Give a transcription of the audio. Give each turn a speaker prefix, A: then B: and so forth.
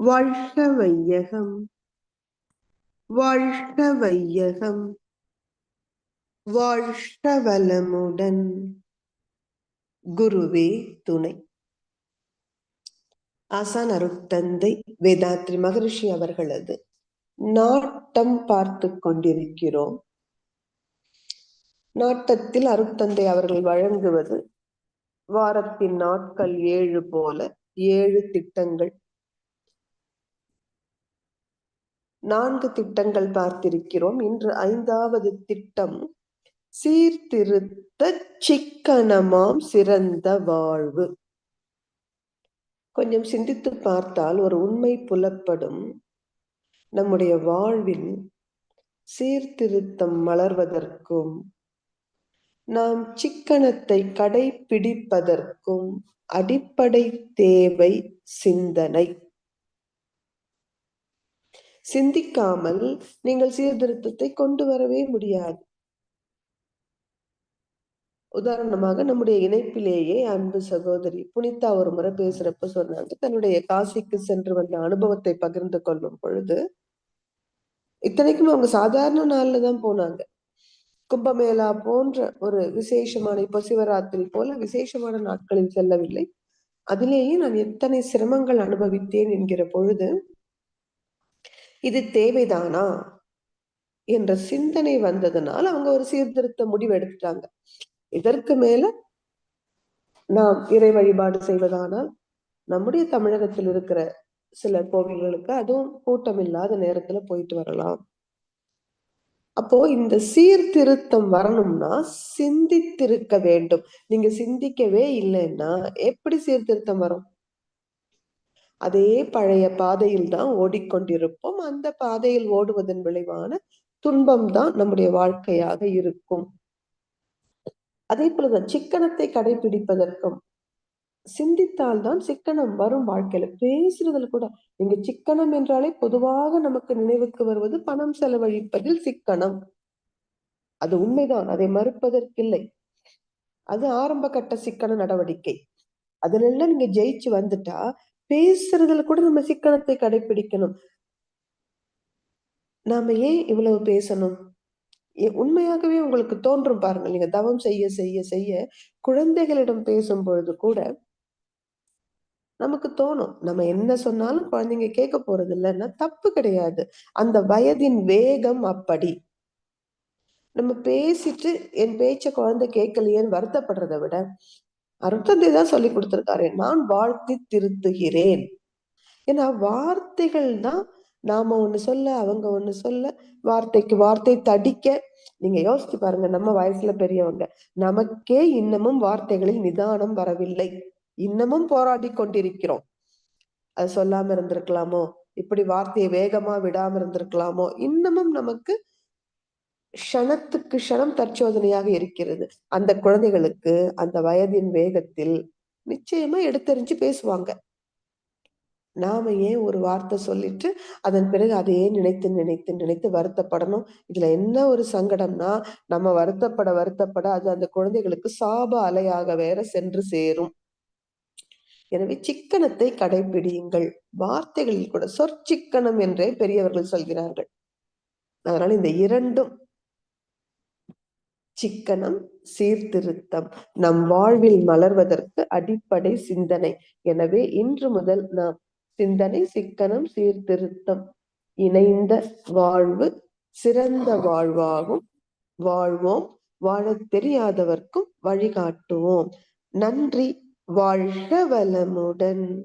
A: வாழ்க வையகம் வாழ்க வையகம் வாழ்க வளமுடன் குருவே துணை. ஆசான் அருட்தந்தை வேதாத்ரி மகரிஷி அவர்களது நாட்டம் பார்த்து கொண்டிருக்கிறோம். நாட்டத்தில் அருட்தந்தை அவர்கள் வழங்குவது வாரத்தின் நாட்கள் ஏழு போல ஏழு திட்டங்கள். நான்கு திட்டங்கள் பார்த்திருக்கிறோம். இன்று ஐந்தாவது திட்டம் சீர்திருத்த சிக்கனமாம் சிறந்த வாழ்வு. கொஞ்சம் சிந்தித்து பார்த்தால் ஒரு உண்மை புலப்படும். நம்முடைய வாழ்வில் சீர்திருத்தம் மலர்வதற்கும் நாம் சிக்கனத்தை கடைபிடிப்பதற்கும் அடிப்படை தேவை சிந்தனை. சிந்திக்காமல் நீங்கள் சீர்திருத்தத்தை கொண்டு வரவே முடியாது. உதாரணமாக நம்முடைய இணைப்பிலேயே அன்பு சகோதரி புனிதா ஒரு முறை பேசுறப்ப சொன்னாங்க தன்னுடைய காசிக்கு சென்று வந்த அனுபவத்தை பகிர்ந்து கொள்ளும் பொழுது இத்தனைக்கும் அவங்க சாதாரண நாள்ல தான் போனாங்க. கும்பமேளா போன்ற ஒரு விசேஷமான இப்ப சிவராத்திரி போல விசேஷமான நாட்களில் செல்லவில்லை. அதிலேயே நான் எத்தனை சிரமங்கள் அனுபவித்தேன் என்கிற பொழுது இது தேவைதானா? என்ற சிந்தனை வந்ததுனால அவங்க ஒரு சீர்திருத்த முடிவு எடுத்துட்டாங்க. இதற்கு மேல நாம் இறை வழிபாடு செய்வதானால் நம்முடைய தமிழகத்தில் இருக்கிற சில கோவில்களுக்கு அதுவும் கூட்டம் இல்லாத நேரத்துல போயிட்டு வரலாம். அப்போ இந்த சீர்திருத்தம் வரணும்னா சிந்தித்திருக்க வேண்டும். நீங்க சிந்திக்கவே இல்லைன்னா எப்படி சீர்திருத்தம் வரும்? அதே பழைய பாதையில் தான் ஓடிக்கொண்டிருப்போம். அந்த பாதையில் ஓடுவதன் விளைவான துன்பம் தான் நம்முடைய வாழ்க்கையாக இருக்கும். அதே போலதான் சிக்கனத்தை கடைபிடிப்பதற்கும் சிந்தித்தால்தான் சிக்கனம் வரும் வாழ்க்கையில. பேசுறதுல கூட நீங்க சிக்கனம் என்றாலே பொதுவாக நமக்கு நினைவுக்கு வருவது பணம் செலவழிப்பதில் சிக்கனம். அது உண்மைதான். அதை மறுப்பதற்கில்லை. அது ஆரம்ப கட்ட சிக்கன நடவடிக்கை. அதுல நீங்க ஜெயிச்சு வந்துட்டா பேசுறதுல கூட நம்ம சிக்கனத்தை கடைபிடிக்கணும் நாம ஏன் இவ்வளவு பேசணும்? உண்மையாகவே உங்களுக்கு தோன்றும் பாருங்க நீங்க தவம் செய்ய செய்ய செய்ய குழந்தைகளிடம் பேசும் பொழுது கூட நமக்கு தோணும். நம்ம என்ன சொன்னாலும் குழந்தைங்க கேட்க போறது இல்லைன்னா தப்பு கிடையாது. அந்த வயதின் வேகம் அப்படி. நம்ம பேசிட்டு என் பேச்ச குழந்தை கேட்கலையேன்னு வருத்தப்படுறத விட அர்த்தத்தை தான் சொல்லி கொடுத்திருக்காரு. நான் வாழ்த்தி திருத்துகிறேன். ஏன்னா வார்த்தைகள் தான் நாம ஒண்ணு சொல்ல அவங்க ஒண்ணு சொல்ல வார்த்தைக்கு வார்த்தை தடிக்க. நீங்க யோசிச்சு பாருங்க நம்ம வயசுல பெரியவங்க நமக்கே இன்னமும் வார்த்தைகளில் நிதானம் வரவில்லை. இன்னமும் போராடி கொண்டிருக்கிறோம். அது சொல்லாம இருந்திருக்கலாமோ? இப்படி வார்த்தையை வேகமா விடாம இருந்திருக்கலாமோ? இன்னமும் நமக்கு க்ஷணத்துக்கு க்ஷணம் தற்சோதனையாக இருக்கிறது. அந்த குழந்தைகளுக்கு அந்த வயதின் வேகத்தில் நிச்சயமா எடுத்தறிஞ்சு பேசுவாங்க. நாம ஏன் ஒரு வார்த்தை சொல்லிட்டு அதன் பிறகு அதையே நினைத்து நினைத்து நினைத்து வருத்தப்படணும்? இதுல என்ன ஒரு சங்கடம்னா நம்ம வருத்தப்பட வருத்தப்பட அது அந்த குழந்தைகளுக்கு சாப அலையாக வேற சென்று சேரும். எனவே சிக்கனத்தை கடைபிடியுங்கள் வார்த்தைகளில் கூட சொற்சிக்கனம் என்றே பெரியவர்கள் சொல்கிறார்கள். அதனால இந்த இரண்டும் சிக்கனம் சீர்திருத்தம். நம் வாழ்வில் மலர்வதற்கு அடிப்படை சிந்தனை. எனவே இன்று முதல் நாம் சிந்தனை சிக்கனம் சீர்திருத்தம் இணைந்த வாழ்வு சிறந்த வாழ்வாகும். வாழ்வோம். வாழத் தெரியாதவர்க்கும் வழிகாட்டுவோம். நன்றி. வாழ்க வளமுடன்.